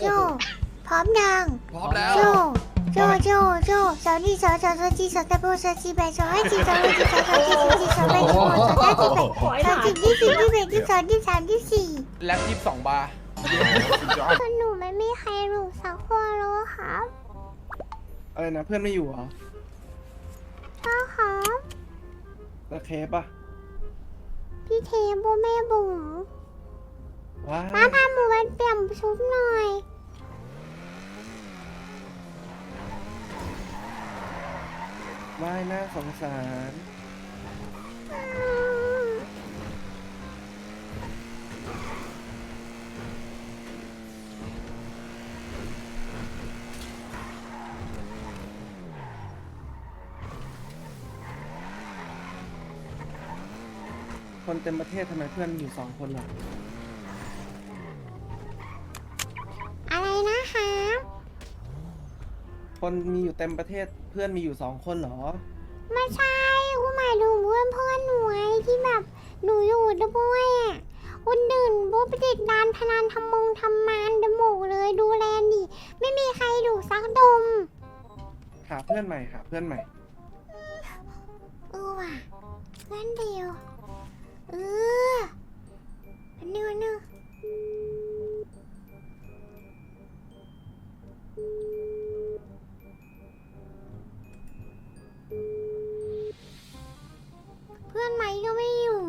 โจ พร้อมยังพร้อมแล้ว โจ โจ โจ โจสาวนี่สาวสาวสาวจีสาวตะโบสาวจีแบสาวให้จีสาวให้จีสาวสาวจีสาวจีสาวแบสาวสาวจีแบสาวจีที่สี่ที่แบที่สองที่สามที่สี่แล็บยี่สิบสองบาร์คือหนูไม่มีใครรู้สักคนเลยครับอะไรนะเพื่อนไม่อยู่เหรอพ่อครับแล้วเคปอะพี่เทมพ่อแม่บุ๋ม ว้าป้าพาหมูไปเปลี่ยนชุดหน่อย ว่ายน่าสงสารคนเต็มประเทศทำไมเพื่อนมีอยู่สองคนล่ะ คนมีอยู่เต็มประเทศเพื่อนมีอยู่สองคนเหรอ ไม่ใช่กูหมายถึงเพื่อนเพื่อนหนูไงที่แบบหนูอยู่ด้วยอะคนอื่นพวกไปติดดานพนันทำมงทำมานเดโมเลยดูแลดิไม่มีใครดูสักดม หาเพื่อนใหม่หาเพื่อนใหม่ เออว่ะเพื่อนเดียว เอออันนึงอันนึ ก็ไม่อยู่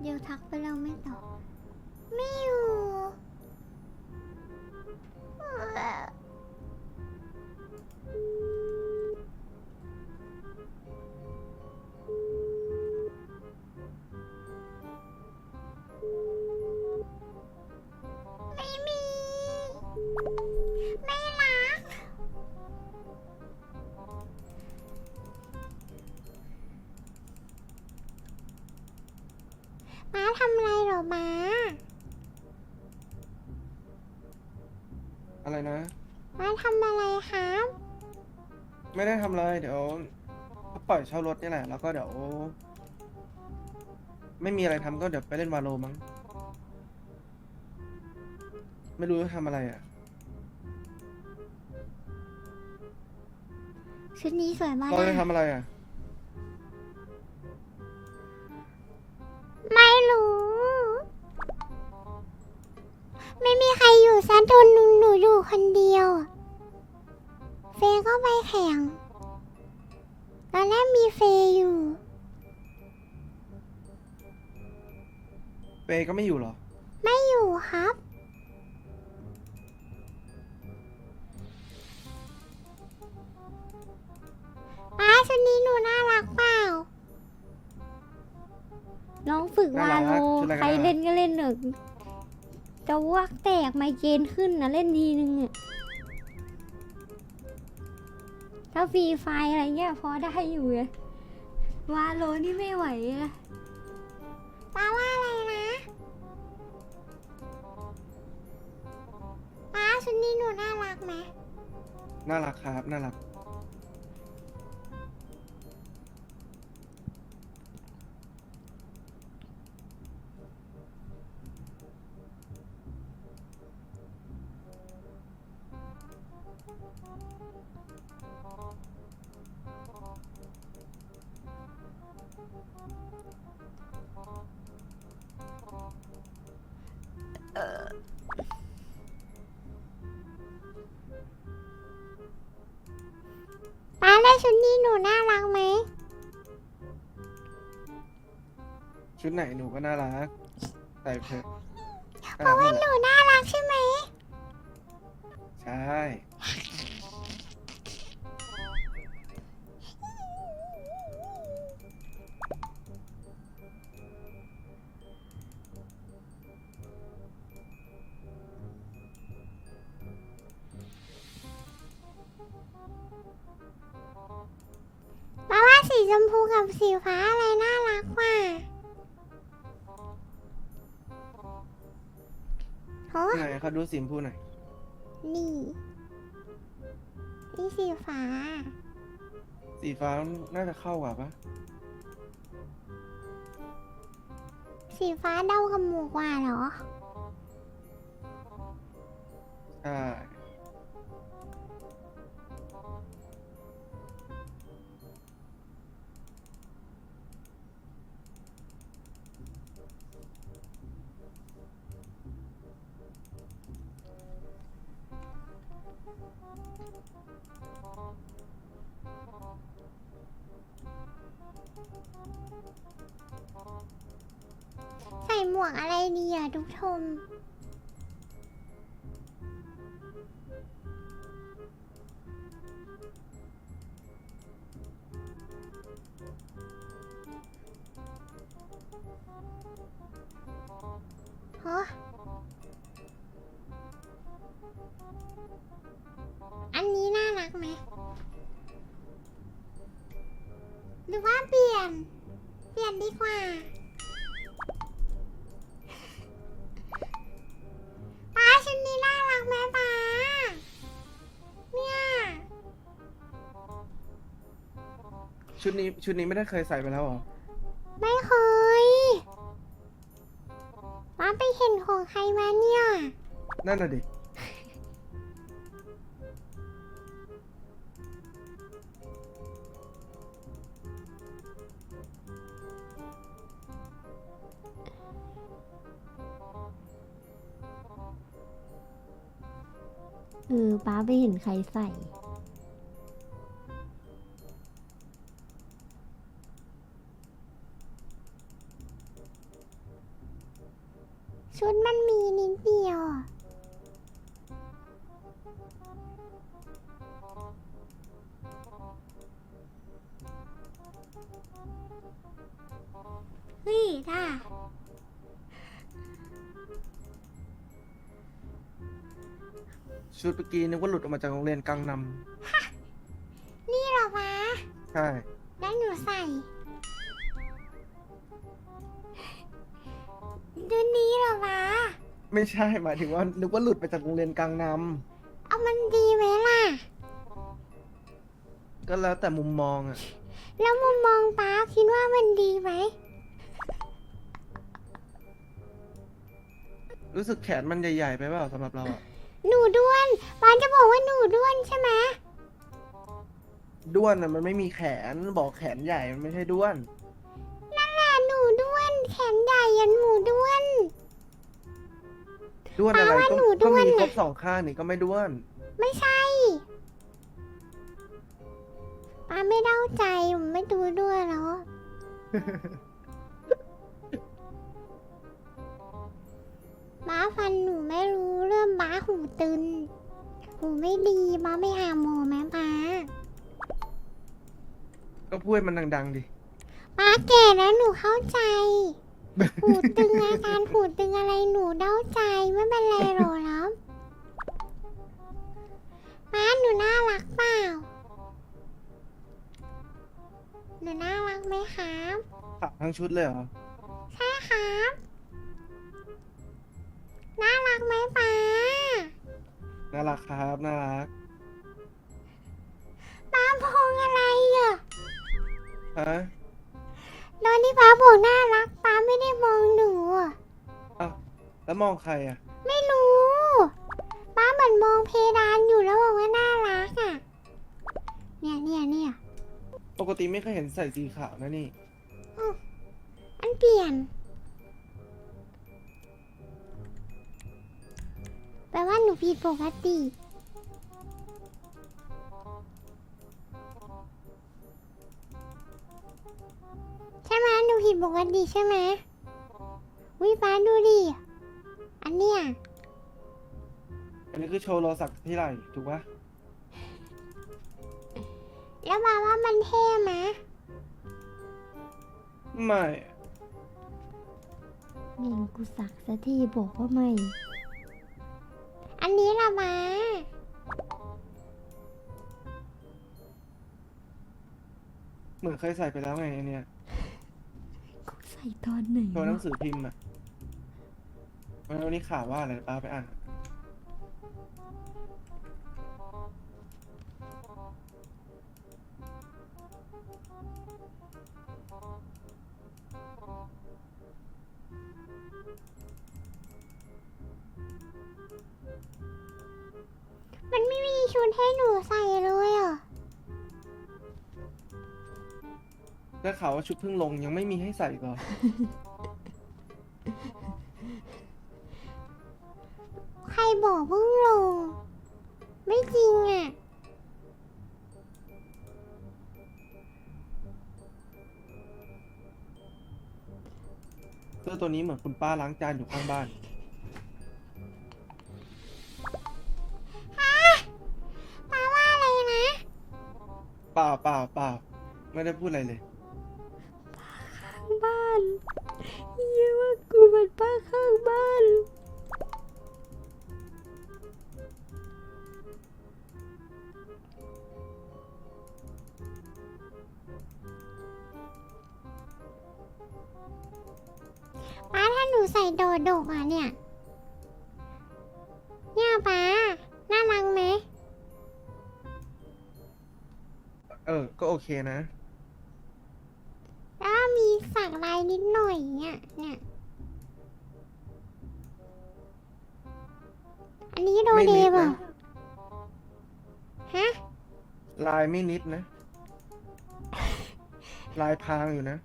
เดี๋ยวทักไปแล้วไม่ตอบ ไม่อยู่ เช่ารถนี่แหละ แล้วก็เดี๋ยว ไม่มีอะไรทำก็เดี๋ยวไปเล่นวาโลมั้ง ไม่รู้จะทำอะไรอะ ชุดนี้สวยมากเราจะทำอะไรอะ ไม่รู้ ไม่มีใครอยู่ซะจนหนูหนูอยู่คนเดียว เฟย์ก็ไปแข่งต อนแรกมีเฟย์อยู่เปย์ก็ไม่อยู่เหรอ ไม่อยู่ครับ ป้าชุดนี้หนูน่ารักเปล่า น้องฝึกวาโลน่ารักชุดอะไรก็ใครน่ารัก เล่นก็เล่นเถอะจะวักแตกไมเกรนขึ้นนะเล่นทีนึงอะ ถ้าฟรีไฟล์อะไรเงี้ยพอได้อยู่เลยวาโลนี่ไม่ไหวอะป้าว่าอะไรนะป้าชุดนี้หนูน่ารักไหมน่ารักครับ น่ารัก ไหนหนูก็น่ารักใส่เถอะเพราะว่าหนูน่ารักใช่ไหม ใช่ป้าว่าสีชมพูกับสีฟ้า โอ้ไหนเขาดูสีชมพูหน่อย นี่ นี่สีฟ้า สีฟ้าน่าจะเข้ากว่าปะสีฟ้าเดากับหมูกว่าเหรอ หมวกอะไรดีอะทุกชม ชุดนี้ชุดนี้ไม่ได้เคยใส่ไปแล้วเหรอไม่เคยป้าไปเห็นของใครมาเนี่ย นั่นน่ะดิ เออป้าไปเห็นใครใส่ ชุดเมื่อกี้นึกว่าหลุดออกมาจากโรงเรียนกังนนี่เหรอป้าำใช่ แล้วหนูใส่ ดูนี้เหรอป้าไม่ใช่หมายถึงว่านึกว่าหลุดไปจากโรงเรียนกังนเอามันดีไหมล่ะำก็แล้วแต่มุมมองอะแล้วมุมมองป้าคิดว่ามันดีไหม รู้สึกแขนมันใหญ่ๆไปเปล่าสำหรับเราอะ หนูด้วนป้าจะบอกว่าหนูด้วนใช่ไหมด้วนอะมันไม่มีแขนบอกแขนใหญ่มันไม่ใช่ด้วน นั่นแหละหนูด้วน แขนใหญ่ยันหมูด้วน ด้วนอะไรแปลว่าก็หนูด้ก็วนมีครน่ะบสองข้างนี่ก็ไม่ด้วน ไม่ใช่ป้าไม่เด้าใจผมไม่ดูด้วยแล้ว ม้าฟันหนูไม่รู้เรื่องม้าหูตึน หูไม่ดีม้าไม่หาหมอแม่ป้าก็พูดให้มันดังๆดิป้าแก่แล้วหนูเข้าใจ หูตึงอาการหูตึงอะไรหนูเด้าใจไม่เป็นไรหรอกครับป้าหนูน่ารักเปล่า หนูน่ารักไหมครับขับทั้งชุดเลยเหรอ ใช่ครับ น่ารักไหมป้าน่ารักครับน่ารักป้าพองอะไรอะฮะตอนที่ป้าบอกน่ารักป้าไม่ได้มองหนูอะอ้าวแล้วมองใครอะไม่รู้ป้าเหมือนมองเพดานอยู่แล้วบอกว่าน่ารักอะเนี่ยเนี่ยเนี่ยปกติไม่เคยเห็นใส่สีขาวนะนี่อันเปลี่ยน แปลว่าหนูผิดปกติ ใช่ไหมหนูผิดปกติใช่ไหมวิป้าดูดิ อันเนี้ย อันนี้คือโชว์โลสักที่ไหล่ถูกปะแล้วป้าว่ามันเท่ไหมไม่เมงกูสักซะที่บอกว่าไม่ อันนี้ละมา เหมือนเคยใส่ไปแล้วไงอันเนี่ยกูใส่ตอนไหนโชว์หนังวะสือพิมพ์อะวันนี้ข่าวว่าอะไรป้าไปอ่าน ให้หนูใส่เลยเหรอได้ข่าวว่าชุดเพิ่งลงยังไม่มีให้ใส่ก่อน ใครบอกเพิ่งลง ไม่จริงอะ เสื้อตัวนี้เหมือนคุณป้าล้างจานอยู่ข้างบ้าน เปล่าเปล่าเปล่าไม่ได้พูดอะไรเลย นะแล้วก็มีสักลายนิดหน่อยเนี่ยเนี่ย อันนี้โดไม่เดนิดเปล่านะฮะ ลายไม่นิดนะ ลายพรางอยู่นะ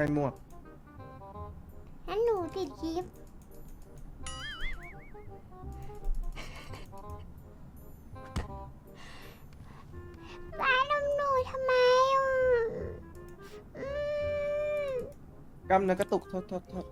ส่หมวกแล้วหนูติดดิฟป้าดมหนูทำไมอะอืมกำเนื้อกระตุกโทษโทษโทษ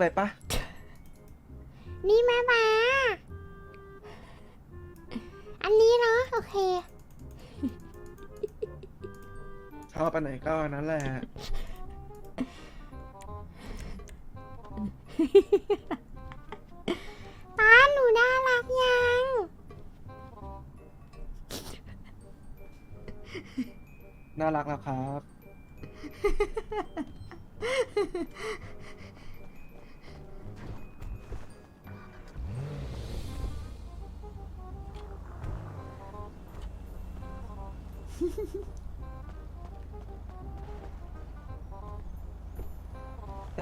ไปปะนี่ไหมป้าอันนี้เนาะโอเค ชอบอันไหนก็อันนั้นแหละ ป้าหนูน่ารักยัง น่ารักแล้วครับ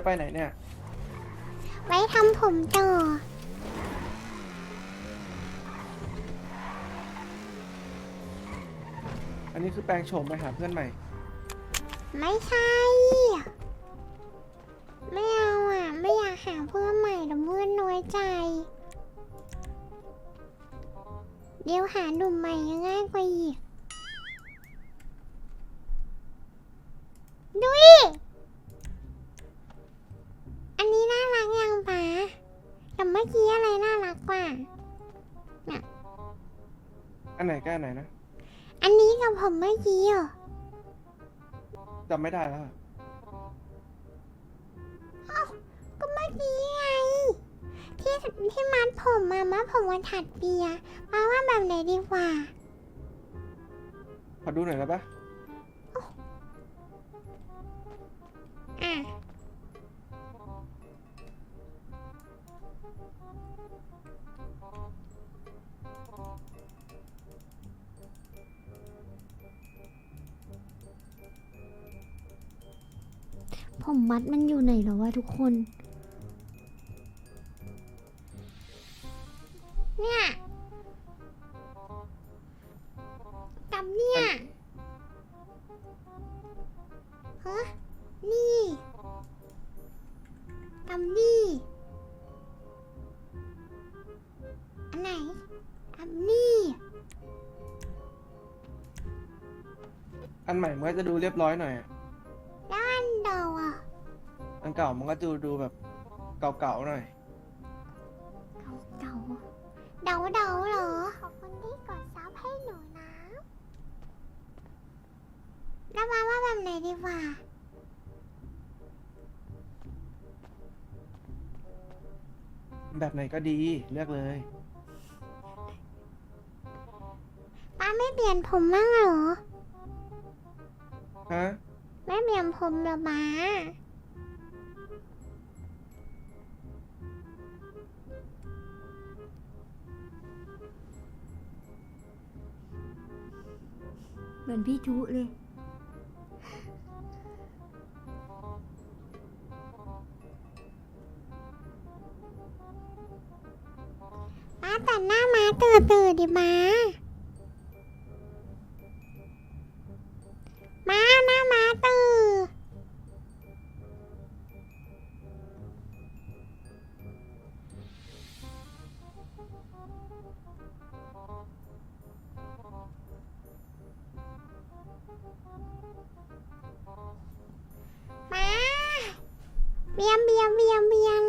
ไปไหนเนี่ย ไว้ทำผมต่อ อันนี้คือแปลงโฉมไปหาเพื่อนใหม่ ไม่ใช่ ไม่เอาอะ ไม่อยากหาเพื่อนใหม่เดี๋ยวเพื่อนน้อยใจ เดี๋ยวหาหนุ่มใหม่ยังง่ายกว่าอีก ผมเมื่อกี้เหรอจำไม่ได้แล้วอะก็เมื่อกี้ไง ที่ที่มัดผมมามัดผมวันถัดเปียมาว่าแบบไหนดีกว่า ขอดูหน่อยได้ปะอะ ผมมัดมันอยู่ไหนหรอวะทุกคน เนี่ยกับเนี่ยฮะนี่กับนี่อันไหนกับนี่อันใหม่เมื่อจะดูเรียบร้อยหน่อย เก่ามันก็ดูดูแบบเก่าๆหน่อยเดาเดาเดาเดาเหรอ ขอบคุณที่กดซับให้หนูนะแล้วมาว่าแบบไหนดีกว่าแบบไหนก็ดีเลือกเลย ป้าไม่เปลี่ยนผมบ้างเหรอ ฮะ ไม่เปลี่ยนผมเหรอป้า เหมือนพี่ทุเลยป้าแต่หน้าม้าตื่นตื่นดิม้า ม้าหน้าม้าตื่น เบียง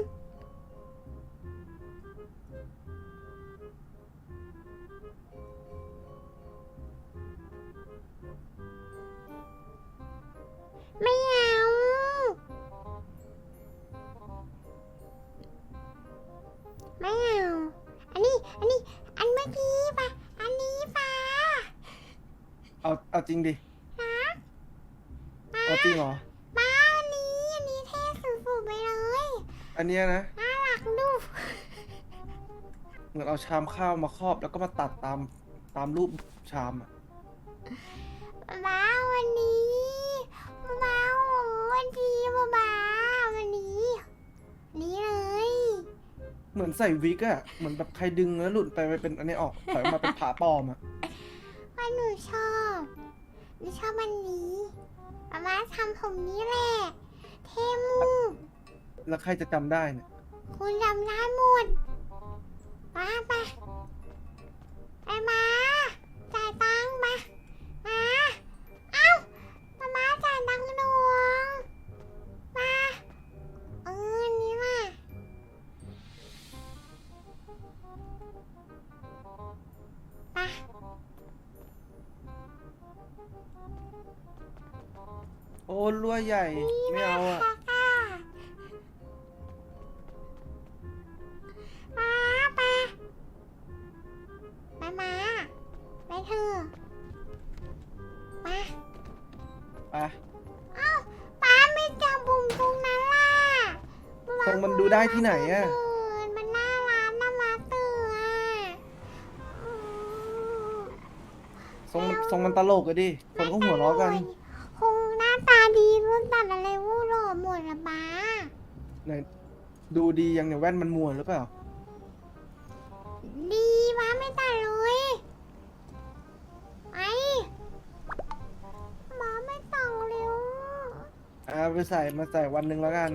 เนี้ยนะ น่ารักดูเหมือนเอาชามข้าวมาครอบ แล้วก็มาตัดตามตามรูปชามอะบ้าวันนี้บ้าวันนี้บ้าบ้าวันนี้ นี่เลย เหมือนใส่วิกอะเหมือนแบบใครดึงแล้วหลุดไปไปเป็นอันนี้ออกถอยออกมาเป็นผาปลอมอะว่าหนูชอบหนูชอบวันนี้ป้ามาทำผมนี้แหละ เท่มูก แล้วใครจะจำได้เนี่ยคุณจำได้หมดป้าไปไปมาจ่ายตังค์มามาเอ้ามามาจ่ายตังค์หนูมาเออนี่มาไปโอ้รั่วใหญ่ ไม่เอาอะค่ะค่ะ รงมันดูได้ที่ไหนอะตื่นมันน่ารักน่ามาตื่นอะอืมทรงมันทรงมันตลกอะดิคนก็หัวเราะกัน คงหน้าตาดีรุ่นตัดอะไรวู้หล่อหมดละป้าไหนดูดียังเนี่ยแว่นมันมัวหรือเปล่า ดีป้าไม่ตัดเลยไอ้หมาไม่ตังเร็วอ่าไปใส่มาใส่วันหนึ่งแล้วกัน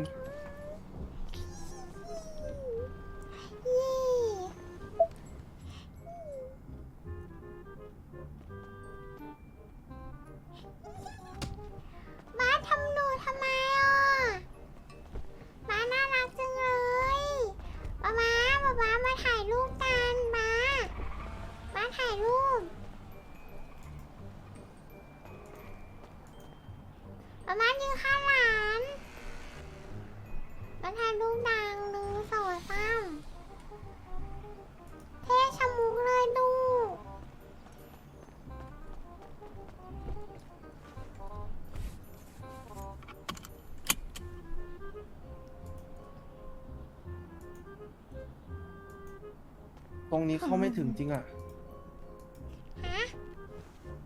ถ่ายรูปป้ามายืนข้างหลังมาถ่ายรูปดังหนึ่งสองสามเท่ชะมุกเลยดูตรงนี้เข้าไม่ถึงจริงอะฮะ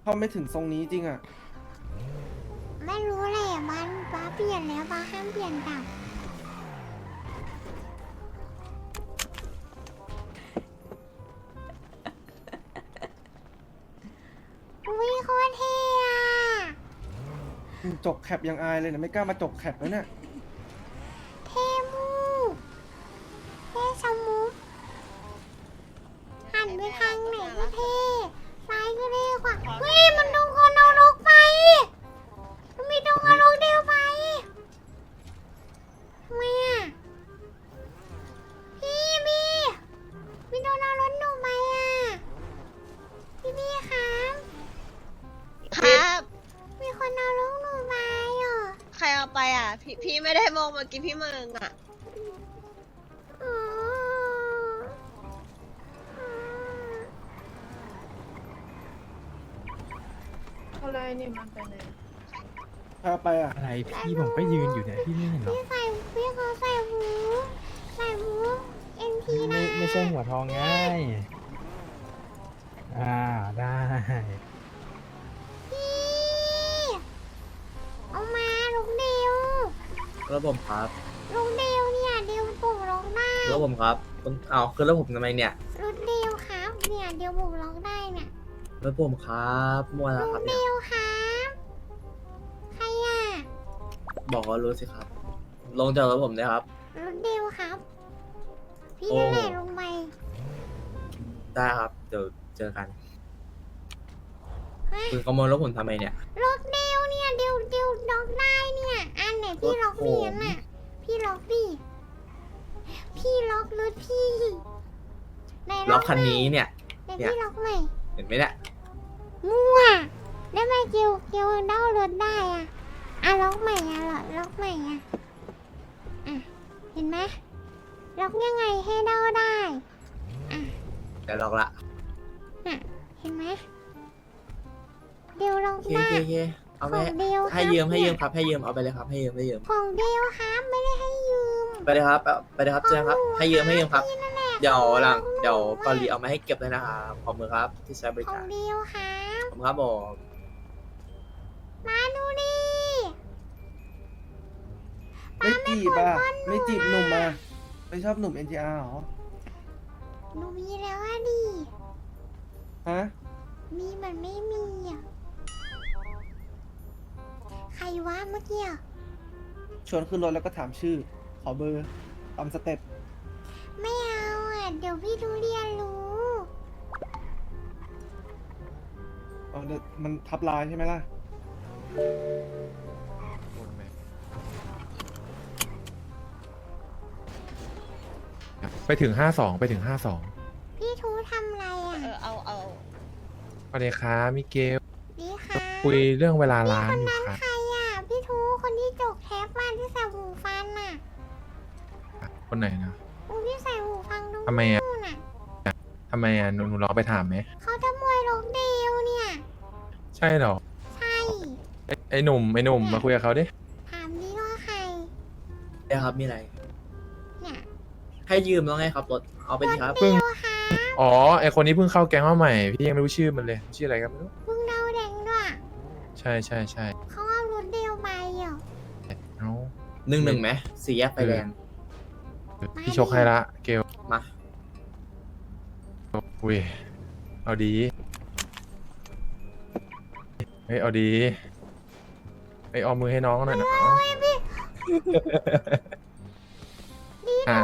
เข้าไม่ถึงทรงนี้จริงอะไม่รู้แหละมันป้าเปลี่ยนแล้วป้าห้ามเปลี่ยนกลับอุ้ยโคตรเท่อะจกแคปยังอายเลยเนี่ยไม่กล้ามาจกแคปแล้วเนี่ย เท่มูกเท่ชะมุกหันไปทางไหนก็เท่ซ้าย ก็เร็วกว่าเฮ้ยมันโดนคนนารกไปมันมีโดนเนารกเดียวไปทำไมอะพี่บีมีโดนเารถหนูไหมอะพี่บีครับครับ มีคนนารถหนูไหมอะใครเอาไปอะ พี่พี่ไม่ได้มองเมื่อกี้พี่เมืองอะ นี่มันไปไหนพาไปอะ อะไรพี่ผมก็ยืนอยู่เนี่ยพี่ไม่เห็นหรอพี่ใส่พี่เขาใส่หูใส่หูเอ็นพีไม่นะไม่ใช่หัวทองง่ายอ่าได้พี่เอามาลูกเดียวแล้วผมครับลูกเดียวเนี่ยเดียวปลุกร้องได้แล้วผมครับคุณเอาคือแล้วผมทำไมเนี่ยลูกเดียวครับเนี่ยเดียวปลุกร้องได้เนี่ยแล้วผมครับมัวแล้วลูคกรับเนี่ย บอกว่ารู้สิครับ ลงจากรถผมเลยครับลูกเดียวครับ พี่โอ้นั่นแหละลงไปได้ครับ เดี๋ยวเจอกันฮะคุณขโมยรถผมทำไมเนี่ยลูกเดียวเนี่ยเดียวเดียวล็อกได้เนี่ย อันไหนพี่ล็อกรถผมเรียนอะ พี่ล็อกดิพี่ล็อกรถพี่ไหนล็อกคันหนี้เนี่ย ไหนเนี่ยพี่ล็อกใหม่เห็นไหมเนี่ยมั่วได้ไหมเกียวเกียวเด้ารถได้อะ อะล็อกใหม่อะล็อกล็อกใหม่อะอะเห็นไหมล็อกยังไงให้เด้าได้อะเดี๋ยวล็อกละน่ะเห็นไหมเดียวล็อกโอเคได้โอเคโอเคเอาขไปองเดียวให้ยืมครับให้ยืมเนี่ยครับให้ยืมเอาไปเลยครับให้ยืมให้ยืมของเดียวครับไม่ได้ให้ยืมไปเลยครับเอาไปเลยครับเจอกันครับ ให้ยืมให้ยืมครับพี่นั่นแหละเดี๋ยวหลังเดี๋ยวขกอองลีเอามาให้เก็บเลยนะครับขอบคุณครับที่ใช้บริขอกางรเดียวครับ ขอบคุณครับผมมาดูดิ ไม่จีบอะ ไม่จีบหนุ่มอะไม่ชอบหนุ่ม NTR เหรอ หนูมีแล้วอะดิ ฮะ มีเหมือนไม่มีอะใครวะเมื่อกี้อะชวนขึ้นรถแล้วก็ถามชื่อ ขอเบอร์ตามสเต็ป ไม่เอาอะเดี๋ยวพี่ดูเรียนรู้ เอาเดี๋ยวมันทับลายใช่ไหมล่ะ ไปถึงห้าสองไปถึงห้าสองพี่ทูทำอะไรอะเออเอาเอาสวัสดีครับมิเกลนี่ค่ะคุยเรื่องเวลาร้านคนอยู่นั้นครับใครอะพี่ทูคนที่จกแทปมาที่ใส่หูฟันน่ะคนไหนนะคนที่ใส่หูฟังตรงทำไมอะนู้นน่ะทำไมอะหนูหนูลองไปถามไหมเขาจะมวยลกเดียวเนี่ย ใช่เหรอใช่ ไอ้ไอ้หนุ่มไอ้หนุ่มมาคุยกับเขาดิถามดิว่าใครเดี๋ยวครับมีอะไรเนี่ย ให้ยืมแล้วไงครับรถเอาไปดีครับ เพิ่งเดียวค่ะอ๋อไอคนนี้เพิ่งเข้าแก๊งมาใหม่พี่ยังไม่รู้ชื่อมันเลย ชื่ออะไรกันไม่รู้เพิ่งเดาแดงด้วย ใช่ใช่ใช่เขาเอารถเดียวไปเหรอเอ้าหนึ่งหนึ่งไหมสี่แยกไฟแดงพี่ชกให้ละเกลมาอุ้ยเอาดีเฮ้ยเอาดีไอยเอามือให้น้องหน่อยนะเอาอ่า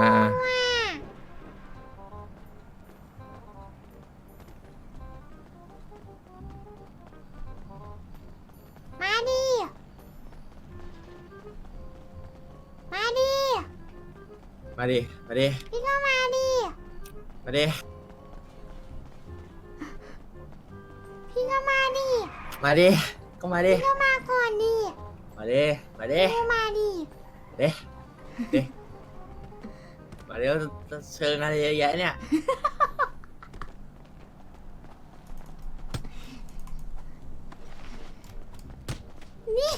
มาดิ มาดิ พี่ก็มาดิ มาดิ พี่ก็มาดิ มาดิ ก็มาดิ พี่ก็มาก่อนดิ มาดิ มาดิ พี่ก็มาดิ เด้เด้มาเดี๋ยวจะเชิญอะไรเยอะแยะเนี่ย นี่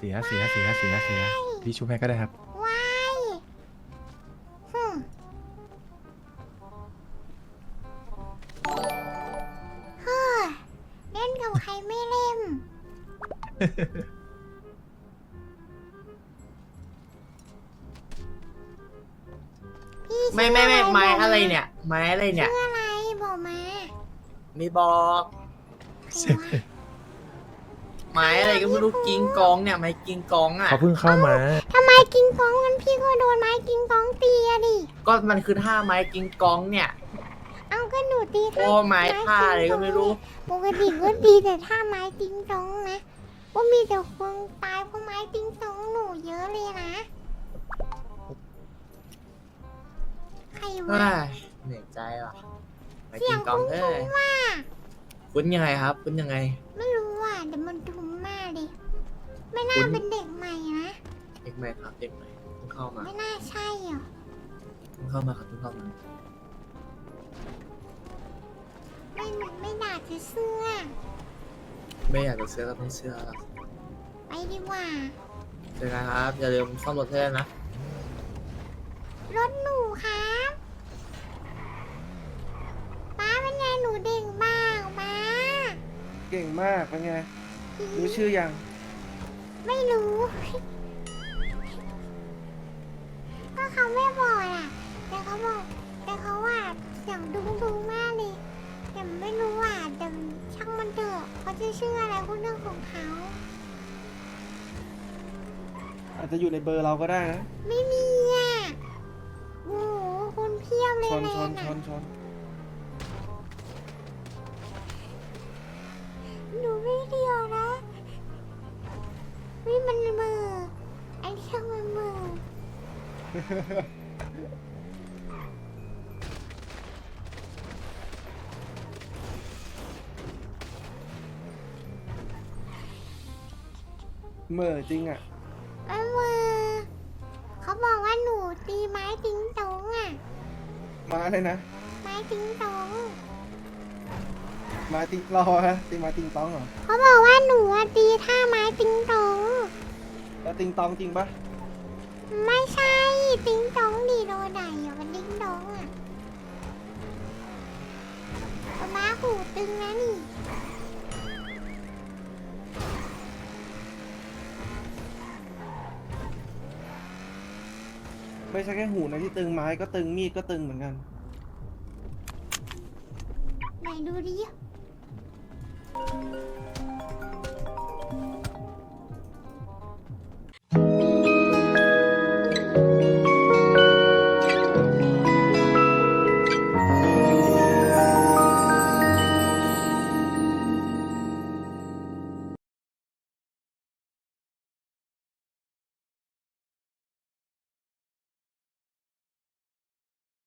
เสียเสียเสียเสียเสียพี่ชุบให้ก็ได้ครับวายฮึมเฮ้อเล่นกับใครไม่เล่น พี่ไม่ไม่ไม่ชื่ไม้บกอะไรเนี่ย ไม้อะไรเนี่ย ชื่ออะไรบอกมามีบอก ใครวะ ไม้อะไร ก็ไม่รู้กิงกองเนี่ยไม้กิงกองอะ เขาเพิ่งเข้ามา ทำไมกิงกองกันพี่ก็โดนไม้กิงกองตีอะดิ ก็มันคือท่าไม้กิงกองเนี่ยเอาก็หนูตีโอ้ไม้ท่าอะไรก็ไม่รู้ ปกติก็ตีแต่ท่าไม้ติงตองนะว่ามีแต่คนตายเพราะไม้ติงตองหนูเยอะเลยนะ ใครเฮ้วะยเหนื่อยใจว่ะไม้เสีกิยงงกองคุ้เอ้นยๆว่า คุ้นยังไงครับ คุ้นยังไง ไม่รู้อะเดี๋ยว ไม่น่าคุณเป็นเด็กใหม่นะ เด็กใหม่ครับเด็กใหม่เพิ่งเข้ามาไม่น่าใช่หรอเพิ่งเข้ามาครับเพิ่งเข้ามาไม่ไม่ด่าจะเสื้อ ไม่อยากจะเสื้อก็ไม่เสื้อหรอกไปดีกว่าเจอกันครับอย่าลืมซ่อมรถให้ด้วยนะรถหนูครับป้าเป็นไงหนูเด็กบ้างป้าเก่งมากเป็นไง รู้ชื่อยัง ไม่รู้ ก็เขาไม่บอกอะ แต่เขาบอกแต่เขาว่าเสียงดุ้งดุงๆมากเลยแต่ไม่รู้อะแต่ช่างมันเถอะเขาจะชื่ออะไรพวกเรื่องของเขา อาจจะอยู่ในเบอร์เราก็ได้นะไม่มีอะโอ้โหคนเพียบเลยชนแลชนนชอะนชน เหม่อจริงอะมันมือเขาบอกว่าหนูตีไม้ติ้งตองอะ มาเลยนะ ไม้ติ้งตอง มาติงรอฮะตีมาติงตองเหรอเขาบอกว่าหนูอะตีท่าไม้ติ้งตอง แล้วติงตองจริงปะ ไม่ใช่ ติ้งตองดีโดไหนอะมันติ้งตองอะเอาม้าหูตึงนะนี่ไม่ใช่แค่หูนะที่ตึงไม้ก็ตึงมีดก็ตึงเหมือนกัน ไหนดูดิ